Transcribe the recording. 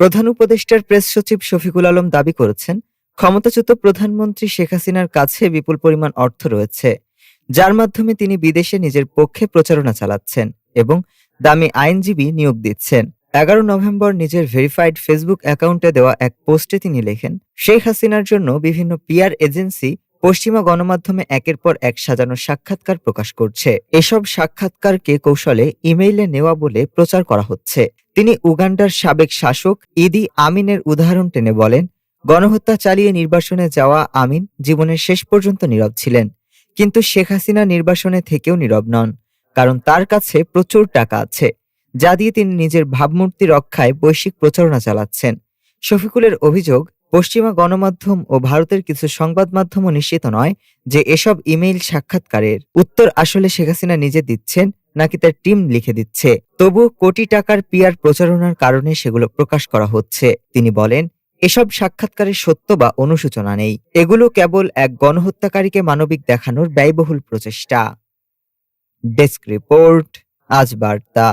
প্রধান উপদেষ্টার প্রেস সচিব শফিকুল আলম দাবি করেছেন, ক্ষমতাচ্যুত প্রধানমন্ত্রী শেখ হাসিনার কাছে বিপুল পরিমাণ অর্থ রয়েছে, যার মাধ্যমে তিনি বিদেশে নিজের পক্ষে প্রচারণা চালাচ্ছেন এবং দামি আইনজীবী নিয়োগ দিচ্ছেন। এগারো নভেম্বর নিজের ভেরিফাইড ফেসবুক অ্যাকাউন্টে দেওয়া এক পোস্টে তিনি লেখেন, শেখ হাসিনার জন্য বিভিন্ন পিআর এজেন্সি পশ্চিমা গণমাধ্যমে একের পর এক সাজানো সাক্ষাৎকার প্রকাশ করছে। এসব সাক্ষাৎকারকে কৌশলে ইমেইলে নেওয়া বলে প্রচার করা হচ্ছে। তিনি উগান্ডার সাবেক শাসক ইদি আমিনের উদাহরণ টেনে বলেন, গণহত্যা চালিয়ে নির্বাসনে যাওয়া আমিন জীবনের শেষ পর্যন্ত নীরব ছিলেন। কিন্তু শেখ হাসিনা নির্বাসনে থেকেও নীরব নন, কারণ তার কাছে প্রচুর টাকা আছে, যা দিয়ে তিনি নিজের ভাবমূর্তি রক্ষায় বৈশ্বিক প্রচারণা চালাচ্ছেন। শফিকুলের অভিযোগ পশ্চিমা গণমাধ্যম ও ভারতের কিছু সংবাদ মাধ্যমও নিশ্চিত নয় যে এসব ইমেইল সাক্ষাৎকারের উত্তর আসলে শেখ হাসিনা নিজে দিচ্ছেন নাকি তার টিম লিখে দিচ্ছে। তবু কোটি টাকার পিয়ার প্রচারণার কারণে সেগুলো প্রকাশ করা হচ্ছে। তিনি বলেন, এসব সাক্ষাৎকারের সত্য বা অনুসূচনা নেই। এগুলো কেবল এক গণহত্যাকারীকে মানবিক দেখানোর ব্যয়বহুল প্রচেষ্টা। ডেস্ক রিপোর্ট, আজ বার্তা।